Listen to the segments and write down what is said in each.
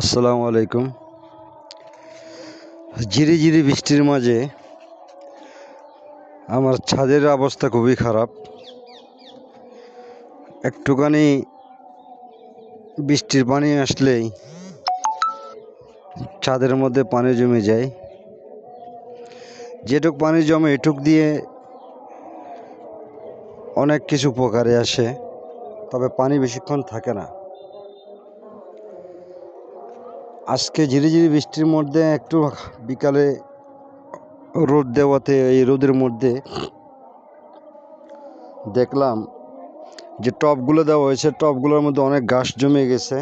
আসসালামু আলাইকুম। ঝিরি ঝিরি বৃষ্টির মাঝে আমার ছাদের অবস্থা খুবই খারাপ। একটুখানি বৃষ্টির পানি আসলেই ছাদের মধ্যে পানি জমে যায়। যেটুক পানি জমে এটুক দিয়ে অনেক কিছু উপকারে আসে, তবে পানি বেশিক্ষণ থাকে না। আজকে ঝিরি ঝিরি বৃষ্টির মধ্যে একটু বিকালে রোদ দেওয়াতে, এই রোদের মধ্যে দেখলাম যে টবগুলো দেওয়া হয়েছে টবগুলোর মধ্যে অনেক ঘাস জমে গেছে।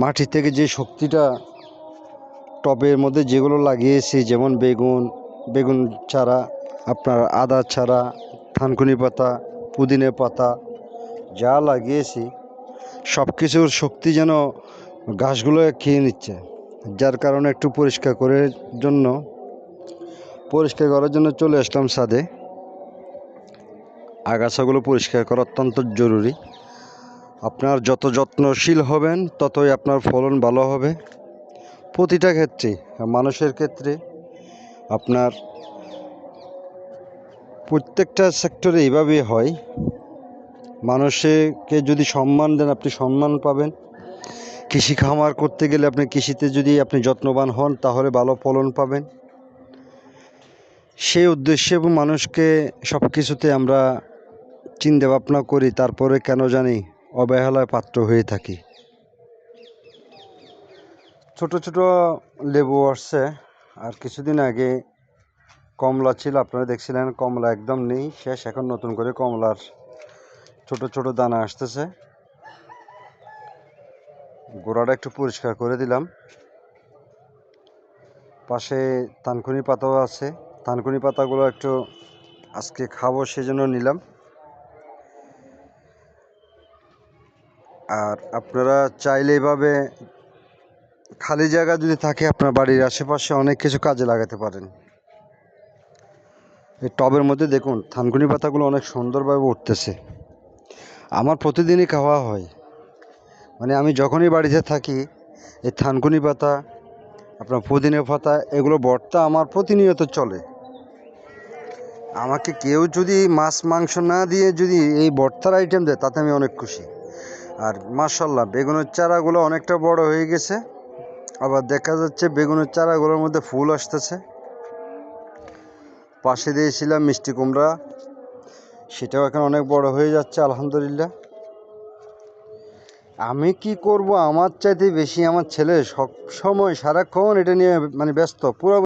মাটি থেকে যে শক্তিটা টবের মধ্যে যেগুলো লাগিয়েছি, যেমন বেগুন বেগুন চারা আপনার আদা চারা থানকুনি পাতা, পুদিনে পাতা, যা লাগিয়েছি সব কিছুর শক্তি যেন ঘাসগুলো খেয়ে নিচ্ছে, যার কারণে একটু পরিষ্কার করার জন্য, পরিষ্কার করার জন্য চলে আসলাম ছাদে। আগাছাগুলো পরিষ্কার করা অত্যন্ত জরুরি। আপনার যত যত্নশীল হবেন, ততই আপনার ফলন ভালো হবে। প্রতিটা ক্ষেত্রে, মানুষের ক্ষেত্রে, আপনার প্রত্যেকটা সেক্টরে এইভাবেই হয়। মানুষকে যদি সম্মান দেন, আপনি সম্মান পাবেন। কৃষি খামার করতে গেলে আপনি কৃষিতে যদি আপনি যত্নবান হন, তাহলে ভালো ফলন পাবেন। সেই উদ্দেশ্যে এবং মানুষকে সব কিছুতে আমরা চিন্তা ভাবনা করি, তারপরে কেন জানি অবহেলায় পাত্র হয়ে থাকি। ছোট ছোট লেবু আসছে, আর কিছুদিন আগে কমলা ছিল, আপনারা দেখছিলেন কমলা একদম নেই, শেষ, এখন নতুন করে কমলার ছোট ছোট দানা আসতেছে। গোড়াটা একটু পরিষ্কার করে দিলাম। পাশে থানকুনি পাতাও আছে। থানকুনি পাতাগুলো একটু আজকে খাব সেজন্য নিলাম। আর আপনারা চাইলে এইভাবে খালি জায়গা যদি থাকে আপনার বাড়ির আশেপাশে অনেক কিছু কাজে লাগাতে পারেন। এই টবের মধ্যে দেখুন, থানকুনি পাতাগুলো অনেক সুন্দরভাবে উঠতেছে। আমার প্রতিদিনই খাওয়া হয়। মানে আমি যখনই বাড়িতে থাকি, এই থানকুনি পাতা, আপনার পুদিনে পাতা, এগুলো ভর্তা আমার প্রতিনিয়ত চলে। আমাকে কেউ যদি মাছ, মাংস না দিয়ে যদি এই বর্তার আইটেম দেয়, তাতে আমি অনেক খুশি। আর মার্শাল্লাহ বেগুনের চারাগুলো অনেকটা বড় হয়ে গেছে। আবার দেখা যাচ্ছে বেগুনের চারাগুলোর মধ্যে ফুল আসতেছে। পাশে দিয়েছিলাম মিষ্টি কুমড়া, সেটাও এখন অনেক বড় হয়ে যাচ্ছে, আলহামদুলিল্লাহ। আমি কি করব? আমার চাইতে বেশি আমার ছেলে সব সময় সারাক্ষণ এটা নিয়ে মানে ব্যস্ত, পুরো